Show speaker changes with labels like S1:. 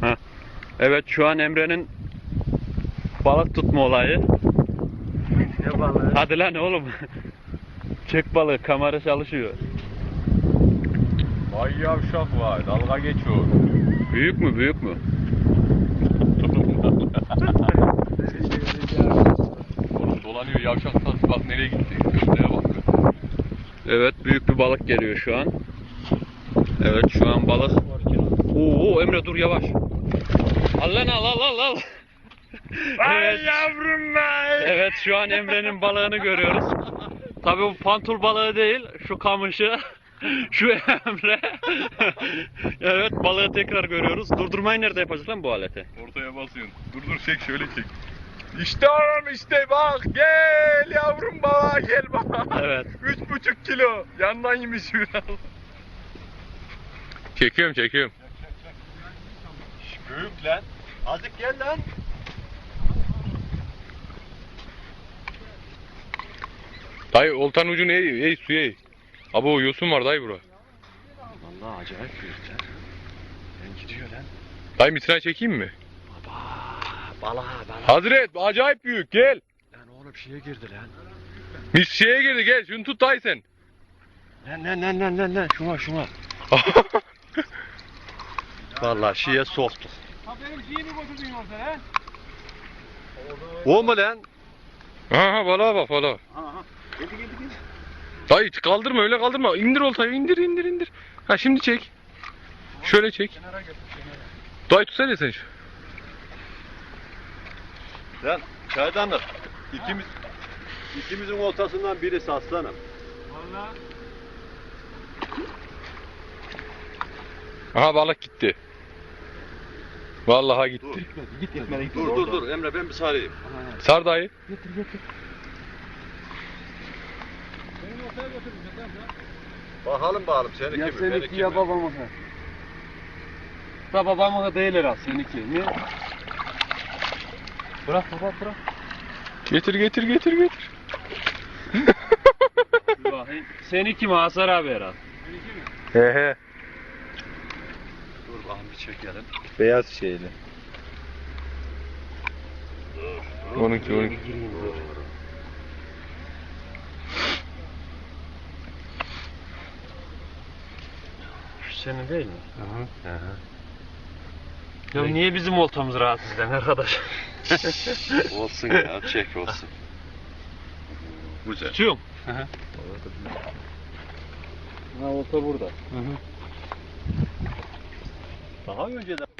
S1: Ha. Evet şu an Emre'nin balık tutma olayı.
S2: Ne balığı?
S1: Hadi lan oğlum. Çek balığı kamera çalışıyor.
S3: Ay yavşak var. Dalga geçiyor.
S1: Büyük mü büyük mü?
S3: Oğlum dolanıyor yavşak tas bak nereye gitti. Köfteye bak.
S1: Evet büyük bir balık geliyor şu an. Evet şu an balık. Oo Emre dur yavaş. Al lan al al al al. evet,
S2: yavrum be!
S1: evet şu an Emre'nin balığını görüyoruz. Tabii bu pantul balığı değil şu kamışı. Şu Emre. evet balığı tekrar görüyoruz. Durdurmayı nerede yapacağız lan bu aleti?
S3: Ortaya basıyorsun. Dur dur çek şöyle çek. İşte oğlum işte bak gel yavrum baba gel baba.
S1: Evet.
S3: Üç buçuk kilo. Yandan yemiş biraz. Çekiyorum çekiyorum.
S2: Büyük lan. Azıcık gel lan.
S3: Dayı oltanın ucunu eğ, eğ suya eğ. Abo yosun var dayı bura.
S2: Vallahi acayip büyükler. Ben gidiyor lan.
S3: Dayı mitrayı çekeyim mi?
S2: Baba. Balığa balığa.
S3: Hazret acayip büyük gel.
S2: Lan oğlum şeye girdi lan.
S3: Mis şeye girdi gel şunu tut dayı sen.
S2: Lan lan lan lan lan lan. Şuna şuna. Vallahi şeye soktuk.
S4: Benim şeyi mi götürdün yoksa he?
S2: O mu lan?
S3: Aha balığa bak balığa.
S4: Aha. Geldi geldi geldi.
S3: Dayı kaldırma öyle kaldırma. İndir oltayı indir indir indir. Ha şimdi çek. Şöyle çek.
S4: Kenara götür kenara.
S3: Dayı tutsana sen şu.
S2: Lan çaydanlık. İkimiz ikimizin ortasından birisi aslanım.
S4: Valla.
S3: Aha balık gitti. Vallahi gitti.
S4: Gitmedi gitmedi.
S2: Dur dur dur Emre ben bir sarayım.
S3: Sar dayı.
S4: Getir getir. Beni ortaya tamam ya.
S2: Bakalım bakalım seninki
S4: Ya
S2: mi?
S4: seninki
S2: benimki
S4: ya
S2: mi?
S4: babamın ha. Da babamın değil herhalde seninki. Niye? Bırak baba bırak.
S3: Getir getir getir getir.
S1: Seninki mi Hasar abi herhalde?
S3: He he.
S2: Bakalım bir çekelim.
S3: Beyaz şeyli. Onunki onunki.
S1: Şu senin değil mi?
S2: Hı hı.
S1: Ya niye bizim oltamız rahatsız eden arkadaş?
S2: olsun ya çek olsun. Güzel.
S1: Tutuyorum.
S4: Ha olta burada.
S2: 然后觉得。